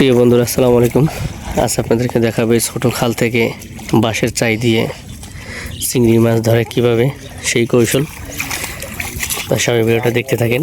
প্রিয় বন্ধুরা, আসসালামু আলাইকুম। আজ আপনাদেরকে দেখাবে ছোট খাল থেকে বাঁশের চাই দিয়ে চিংড়ি মাছ ধরে কীভাবে সেই কৌশল। তা সবাই ভিডিওটা দেখতে থাকেন।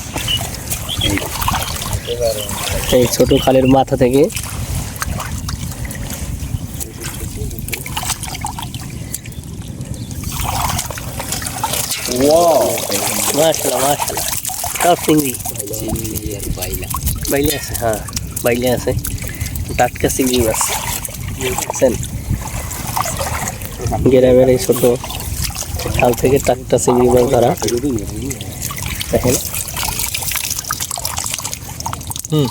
এই ছোট খালের মাথা থেকে। চিংড়ি। আছে হ্যাঁ আছে। টাটকা চিংড়ি মাছ। বুঝছেন এই ছোট খাল থেকে টাটকা চিংড়ি মাছ ধরা। দেখেন। হুম।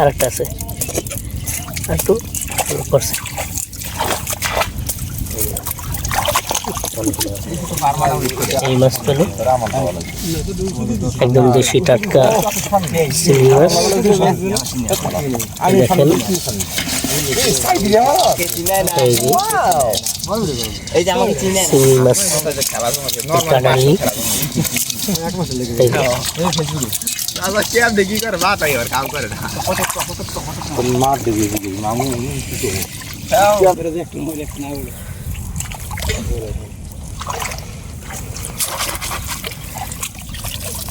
আরেকটা আছে। একটু করছে। এই মাছ পেল একদম দেশি টাটকা চিংড়ি মাছ দেখেন। চিংড়ি মাছ কাটালি এই যে আবার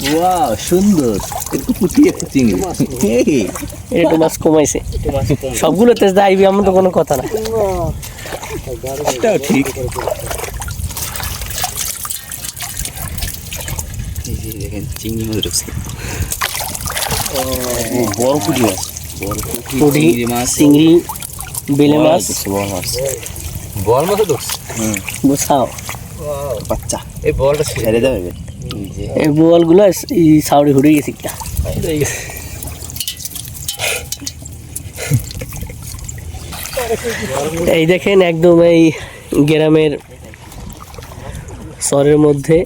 ওয়াও সুন্দর। একটু একটা চিংড়ি। একটু মাছ কমাইছে। সবগুলোতে যাইবি এমন তো কোনো কথা না। এটাও ঠিক। দেখেন চিংড়ি মাছ ঢুকছে বড় পুটি মাছ। বড় পুঁটি চিংড়ি মাছ। চিংড়ি বেলে মাছ। বড় মাছ। ঢুকছে বুঝাও। বাচ্চা। এই বলটা ছেড়ে দেবে? এই যে এই সাউরি হুড়ে গেছে একটা। এই দেখেন একদম এই গ্রামের শহরের মধ্যে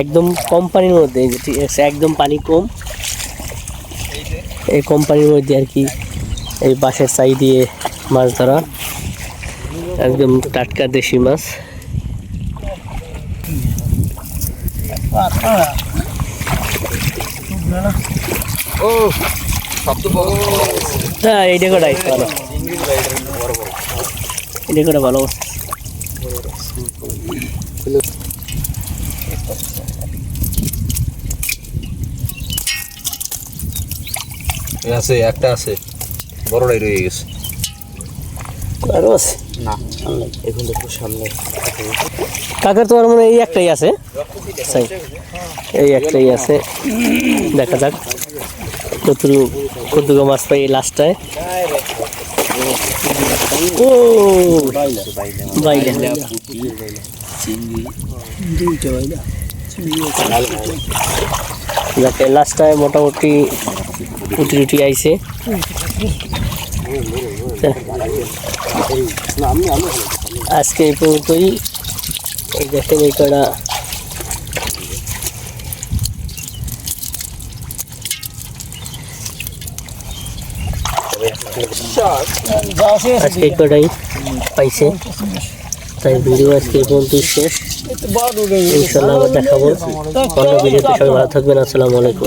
একদম কম পানির মধ্যে ঠিক আছে একদম পানি কম। এই কম পানির মধ্যে আর কি এই বাঁশের চাই দিয়ে মাছ ধরা। একদম টাটকা দেশি মাছ। ও তো হ্যাঁ এইটা কটাই ভালো এটা কটা ভালো আছে একটা আছে। বড়টাই রয়ে গেছে। আরও আছে না এখন দেখো সামনে। কাকার তোমার মনে হয় এই একটাই আছে। তাই এই একটাই আছে। দেখা যাক। কত কতগুলো মাছ পাই এই লাস্টটায় ও! বাইলে। লাস্টটায় মোটামুটি উটি উটি আইছে। আজকে এই পর্যন্তই। এই দেখেন, এই কটা আজকে কটাই পাইছে। তাই ভিডিও আজকে এই শেষ। ইনশাল্লাহ আবার দেখাবো। অন্য ভিডিওতে সবাই ভালো থাকবেন। আসসালামু আলাইকুম।